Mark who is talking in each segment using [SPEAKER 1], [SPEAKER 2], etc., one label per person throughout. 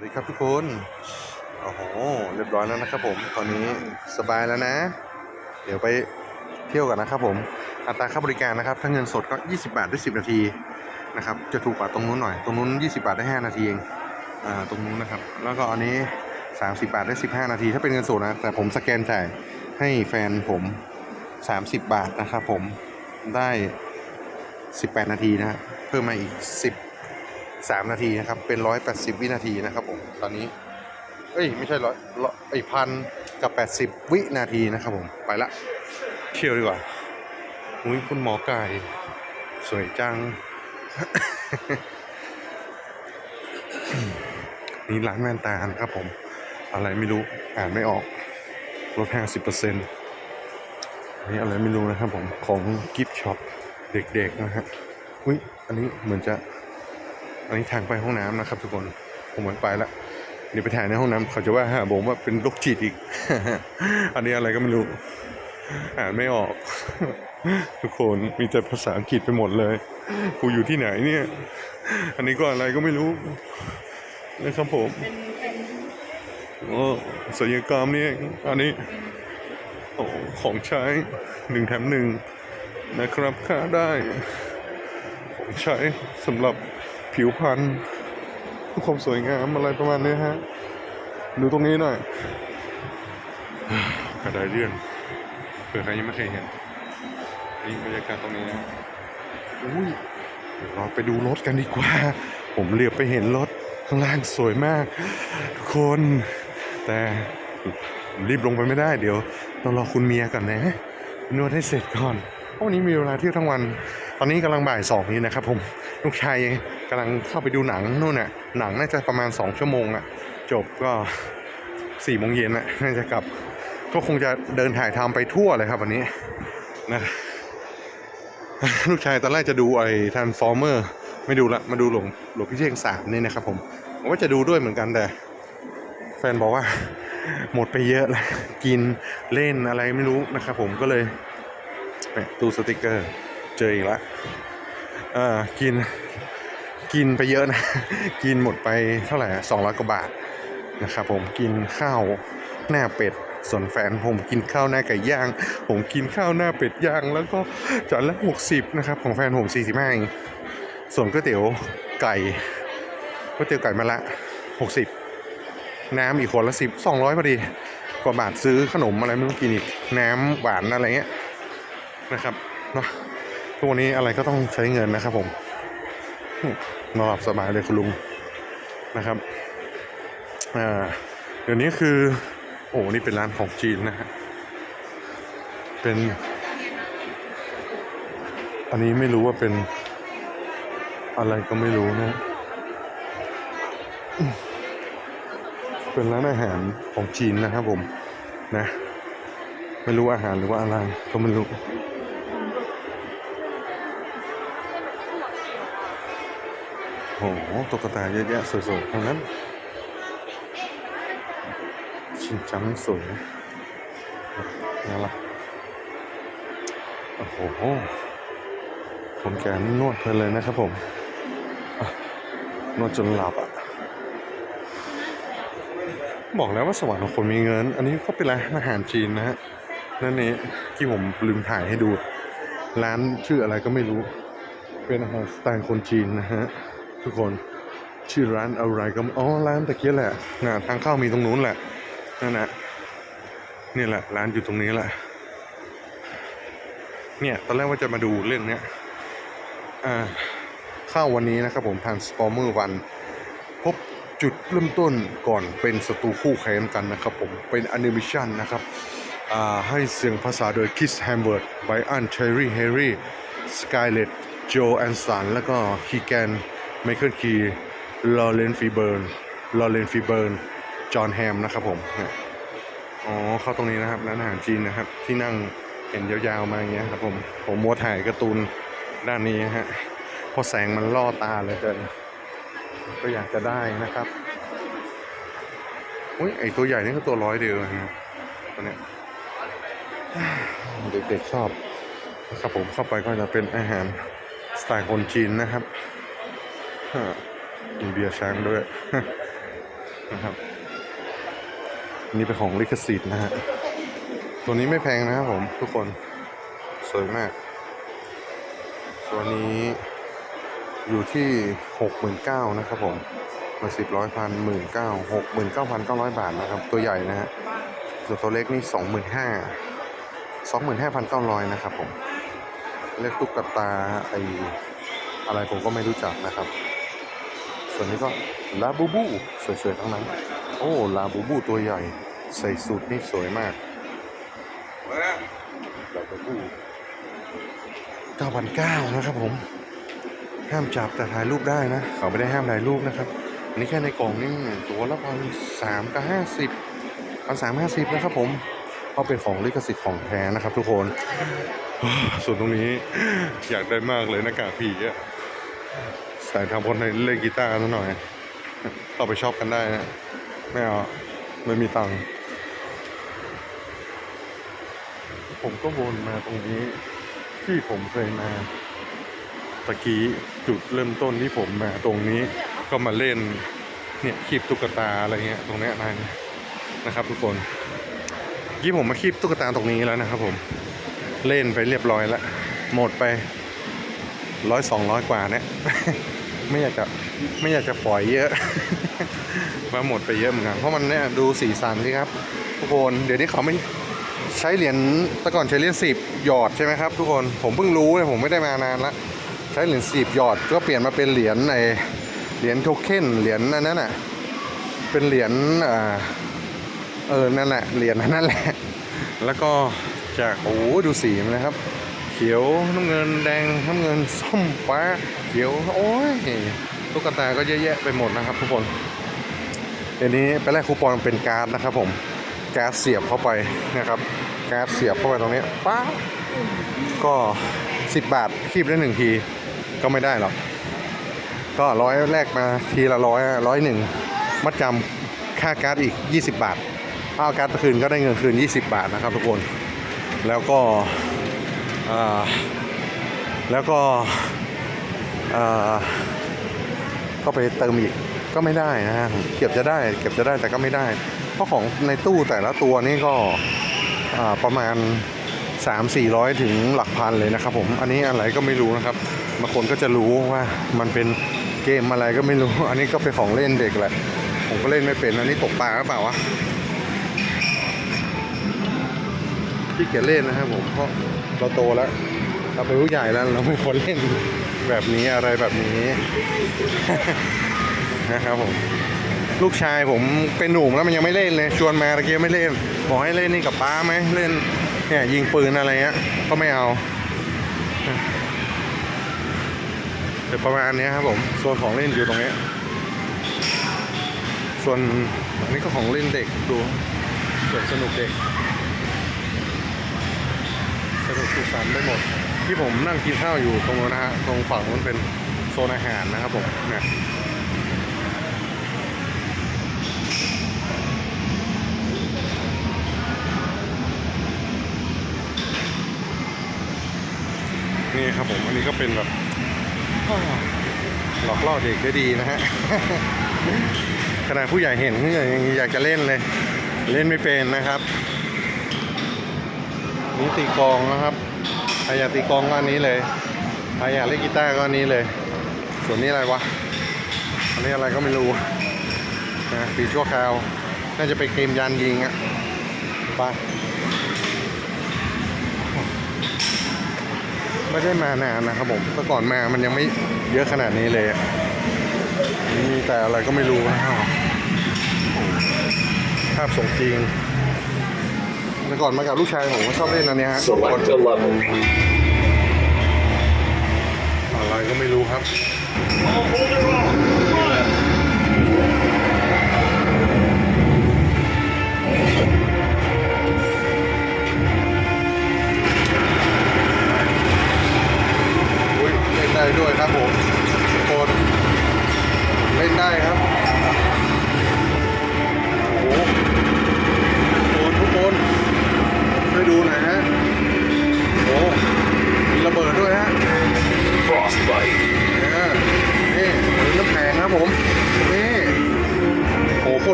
[SPEAKER 1] สวัสดีครับทุกคน โอ้โห เรียบร้อยแล้วนะครับผม ตอนนี้สบายแล้วนะ เดี๋ยวไปเที่ยวกันนะครับผม อัตราค่าบริการนะครับ ถ้าเงินสดก็ 20 บาทได้ 10 นาทีนะครับ จะถูกกว่าตรงนู้นหน่อย ตรงนู้น 20 บาทได้ 5 นาทีเอง อ่า ตรงนู้นนะครับ แล้วก็อันนี้ 30 บาทได้ 15 นาที ถ้าเป็นเงินสดนะ แต่ผมสแกนจ่ายให้แฟนผม 30 บาทนะครับผม ได้ 18 นาทีนะฮะเพิ่มมาอีก 10 3 นาทีนะครับ เป็น 180 วินาทีนะครับผม ตอนนี้ เอ้ย ไม่ใช่ร้อยร้อยไอพันกับ 80 วินาทีนะครับผม ไปละ เที่ยวดีกว่าอุ้ยคุณหมอไก่ สวยจัง นี่ร้านแว่นตานะครับผม อะไรไม่รู้ อ่านไม่ออก ลด 50%นี่อะไรไม่รู้นะครับผม ของกิฟช็อปเด็กๆนะฮะอุ้ย อันนี้เหมือนจะ อันนี้ทางไปห้องน้ำนะครับ ทุกคนผมเหมือนไปละเดี๋ยวไปถ่ายในห้องน้ำเขาจะว่าหาผมว่าเป็นโรคจิตอีก อันนี้อะไรก็ไม่รู้ อ่านไม่ออก ทุกคนมีแต่ภาษาอังกฤษไปหมดเลยกูอยู่ที่ไหนเนี่ย อันนี้ก็อะไรก็ไม่รู้นะครับผมโอ้ศัลยกรรมนี่อันนี้โอ้ของใช้หนึ่งแถมหนึ่งนะครับค่าได้ ของใช้สำหรับ ผิวพรรณความสวยงามอะไรประมาณนี้ฮะ ดูตรงนี้หน่อยกระไดเลื่อนเผื่อใครยังไม่เคยเห็นนี่บรรยากาศตรงนี้นะอุ้ยเดี๋ยวเราไปดูรถกันดีกว่า ผมเหลือบไปเห็นรถข้างล่างสวยมากทุกคน แต่รีบลงไปไม่ได้เดี๋ยวต้องรอคุณเมียก่อนนะนวดให้เสร็จก่อนเพราะวันนี้มีเวลาเที่ยวทั้งวัน ตอนนี้กำลังบ่ายสองนี่นะครับผมลูกชายกำลังเข้าไปดูหนังนู่นน่ะหนังน่าจะประมาณสองชั่วโมงอะจบก็สี่โมงเย็นน่ะน่าจะกลับ ก็คงจะเดินถ่ายทำไปทั่วเลยครับวันนี้นะลูกชายตอนแรกจะดูไอ้ทันฟอร์เมอร์ไม่ดูละมาดูหลวงหลวงพี่เท่งสามนี่นะครับผมผมว่าจะดูด้วยเหมือนกันแต่ แฟนบอกว่าหมดไปเยอะแล้วกินเล่นอะไรไม่รู้นะครับผมก็เลยตูสติกเกอร์ เจออีกแล้วเอ่อกิน กินไปเยอะนะ กินหมดไปเท่าไหร่สองร้อยกว่าบาทนะครับผมกินข้าวหน้าเป็ดส่วนแฟนผมกินข้าวหน้าไก่ย่าง ผมกินข้าวหน้าเป็ดย่าง แล้วก็จานละหกสิบนะครับ ของแฟนผมสี่สิบห้าส่วนก๋วยเตี๋ยวไก่ก๋วยเตี๋ยวไก่มาละหกสิบน้ำอีกคนละสิบสองร้อยพอดีกว่าบาทซื้อขนมอะไรไม่รู้กินอีกน้ำหวานอะไรเงี้ยนะครับเนาะ ทุกวันนี้อะไรก็ต้องใช้เงินนะครับผมนอนหลับสบายเลยคุณลุงนะครับอ่าเดี๋ยวนี้คือ โอ้นี่เป็นร้านของจีนนะฮะเป็น อันนี้ไม่รู้ว่าเป็นอะไรก็ไม่รู้นะ เป็นร้านอาหารของจีนนะครับผมนะ ไม่รู้อาหารหรือว่าอะไรก็ไม่รู้ โอ้โหตุ๊กตาเยอะแยะสวยๆทั้งนั้น ชินจังสวยน่ารักโอ้โหคนแก่นวดเพลินเลยนะครับผม นวดจนหลับอะ บอกแล้วว่าสวรรค์ของคนมีเงิน อันนี้ก็เป็นร้านอาหารจีนนะฮะ นั่นเองที่ผมลืมถ่ายให้ดู ร้านชื่ออะไรก็ไม่รู้ เป็นอาหารสไตล์คนจีนนะฮะ ทุกคนชื่อร้านอะไรก็อ๋อร้านตะเกียบแหละนะทางเข้ามีตรงนู้นแหละนั่นนะนี่แหละ ร้านอยู่ตรงนี้แหละ เนี่ย ตอนแรกว่าจะมาดูเรื่องเนี้ยอ่าเข้าวันนี้นะครับผมทางสปอร์เมอร์วันพบจุดเริ่มต้นก่อนเป็นศัตรูคู่แข่งกันนะครับผมเป็นแอนิเมชันนะครับอ่าให้เสียงภาษาโดยคิสแฮมเบิร์ดไบอันเชอรี่เฮรี่สกายเลตโจแอนสันแล้วก็คีแกน ไมเคิลคีลอเรนฟีเบิร์นลอเรนฟีเบิร์นจอห์นแฮมนะครับผมเนี่ยอ๋อเข้าตรงนี้นะครับร้านอาหารจีนนะครับ ที่นั่งเห็นยาวๆมาอย่างเงี้ยครับผมผมมัวถ่ายการ์ตูนด้านนี้ฮะเพราะแสงมันล่อตาเลยเกินก็อยากจะได้นะครับอุ้ยไอตัวใหญ่นี่ก็ตัวร้อยเดียวนะตัวเนี้ยเด็กๆชอบนะครับผมเข้าไปก็จะเป็นอาหารสไตล์คนจีนนะครับ มีเบียร์ช้างด้วยนะครับ นี่เป็นของลิขสิทธิ์นะฮะ ตัวนี้ไม่แพงนะครับผมทุกคน สวยมาก ตัวนี้อยู่ที่หกหมื่นเก้านะครับผม มาสิบร้อยพันหมื่นเก้าหกหมื่นเก้าพันเก้าร้อยบาทนะครับ ตัวใหญ่นะฮะ ส่วนตัวเล็กนี่สองหมื่นห้าสองหมื่นห้าพันเก้าร้อยนะครับผมเรียกตุ๊กตาไออะไรผมก็ไม่รู้จักนะครับ ส่วนนี้ก็ลาบูบูสวยๆทั้งนั้น โอ้ลาบูบูตัวใหญ่ ใส่สูทนี่สวยมากลาบูบู9,900นะครับผม ห้ามจับแต่ถ่ายรูปได้นะ เขาไม่ได้ห้ามถ่ายรูปนะครับอันนี้แค่ในกล่องนี่ตัวละพันสามกับห้าสิบพันสามห้าสิบนะครับผมเพราะเป็นของลิขสิทธิ์ของแท้นะครับ ทุกคน ส่วนตรงนี้อยากได้มากเลยหน้ากากผีอะ ใส่ทำคนให้เล่นกีตาร์ซะหน่อยต่อไปชอบกันได้นะไม่เอาไม่มีตังค์ผมก็วนมาตรงนี้ที่ผมเคยมาตะกี้จุดเริ่มต้นที่ผมมาตรงนี้ก็มาเล่นเนี่ยคีบตุ๊กตาอะไรเงี้ยตรงเนี้ยนายนะครับ ทุกคนยี่ผมมาคีบตุ๊กตาตรงนี้แล้วนะครับ ผมเล่นไปเรียบร้อยแล้วหมดไปร้อยสองร้อยกว่าเนี่ย ไม่อยากจะไม่อยากจะปล่อยเยอะ มาหมดไปเยอะเหมือนกันเพราะมันเนี่ยดูสีสันสิครับ ทุกคนเดี๋ยวนี้เขาไม่ใช้เหรียญแต่ก่อนใช้เหรียญสิบหยอดใช่ไหมครับทุกคนผมเพิ่งรู้เลยผมไม่ได้มานานละใช้เหรียญสิบหยอดก็เปลี่ยนมาเป็นเหรียญในเหรียญโทเค็นเหรียญนั้นน่ะเป็นเหรียญเออนั่นแหละเหรียญนั่นแหละ แล้วก็จากโอ้ดูสีมันนะครับ ขียวน้ำเงินแดงน้ำเงินส้มฟ้าเขียวโอ้ยตุ๊กตาก็เยอะแยะไปหมดนะครับทุกคนเดี๋ยวนี้ไปแลกคูปองเป็นการ์ดนะครับ ผมการ์ดเสียบเข้าไปนะครับการ์ดเสียบเข้าไปตรงนี้ป้าก็ 10 บาทคีบได้หนึ่งทีก็ไม่ได้หรอกก็ร้อยแรกมาทีละร้อยร้อยหนึ่งมัดจำค่าการ์ดอีก 20 บาทเอาการ์ดคืนก็ได้เงินคืน 20 บาทนะครับทุกคน แล้วก็ แล้วก็ก็ไปเติมอีกก็ไม่ได้นะฮะเก็บจะได้ เก็บจะได้แต่ก็ไม่ได้ เพราะของในตู้แต่ละตัวนี่ก็ประมาณ 3 4 0 0 ถึงหลักพันเลยนะครับผม อันนี้อะไรก็ไม่รู้นะครับบางคนก็จะรู้ว่ามันเป็นเกมอะไรก็ไม่รู้ อันนี้ก็เป็นของเล่นเด็กแหละ ผมก็เล่นไม่เป็น อันนี้ตกปลาหรือเปล่าวะที่เกียเล่นนะครับผมเพราะ เราโตแล้ว เราเป็นผู้ใหญ่แล้วเราไม่ควรเล่นแบบนี้อะไรแบบนี้ นะครับผมลูกชายผมเป็นหนุ่มแล้วมันยังไม่เล่นเลยชวนมาตะเกียไม่เล่นบอกให้เล่นนี่กับป้าไหมเล่นเนี่ยยิงปืนอะไรเงี้ยก็ไม่เอาเดี๋ยวประมาณนี้ครับผมส่วนของเล่นอยู่ตรงนี้ส่วนอันนี้ก็ของเล่นเด็กดูส่วนสนุกเด็ก นุกสุขสันต์ไปหมด ที่ผมนั่งกินข้าวอยู่ตรงนู้นนะฮะตรงฝั่งนู้นเป็นโซนอาหารนะครับผมเนี่ยนี่ครับผมอันนี้ก็เป็นแบบหลอกล่อเด็กได้ดีนะฮะขนาดผู้ใหญ่เห็นผู้ยังอยากจะเล่นเลย เล่นไม่เป็นนะครับ นี่ตีกองนะครับใครอยากตีกองก็อันนี้เลยใครอยากเล่นกีตาร์ก็อันนี้เลย ส่วนนี้อะไรวะอันนี้อะไรก็ไม่รู้นะปีชั่วคราวน่าจะเป็นเกมยานยิงอะไปไม่ได้มานานนะครับผมแต่ก่อนมามันยังไม่เยอะขนาดนี้เลยมีแต่อะไรก็ไม่รู้นะครับภาพสมจริง แต่ก่อนมากับลูกชายผมก็ชอบเล่นอันเนี้ยฮะ
[SPEAKER 2] Select a level.
[SPEAKER 1] อะไรก็ไม่รู้ครับอุ้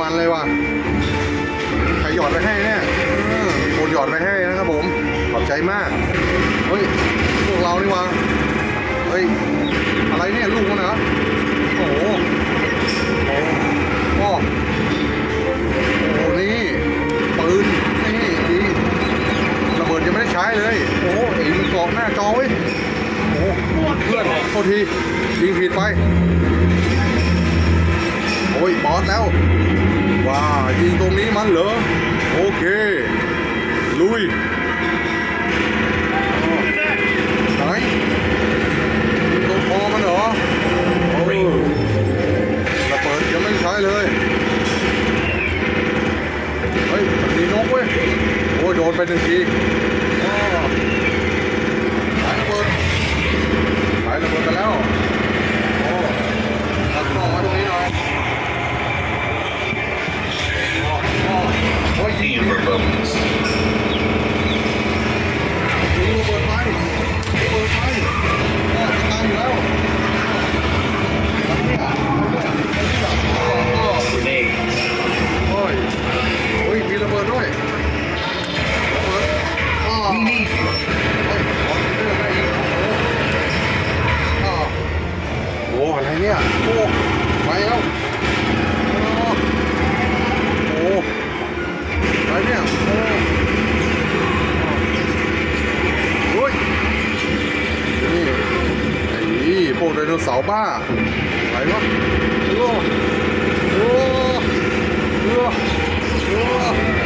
[SPEAKER 1] มันเลยว่ะใครหยอดไปให้เนี่ยเอนหยอดไปให้นะครับผมขอบใจมาก เฮ้ย พวกเรานี่วะเฮ้ย อะไรเนี่ยลูกมันเหรอโอ้โหโอ้โหพ่อโอ้นี่ปืนนี่ดีระเบิดยังไม่ได้ใช้เลย โอ้โหไอ้มันเกหน้าจอเว้ยโอ้โหเพื่อนโทษทียิงผิดไป อ้ยบอสแล้ว ว้ายิงตรงนี้มันเหรอ โอเค ลุยี่ยโอ้ไปแล้วโอ้ไปเนี่ยโอ้โอ้ยนี่ไอ้พวกไดโนเสาร์บ้าอะไรวะโอ้โอ้โอ้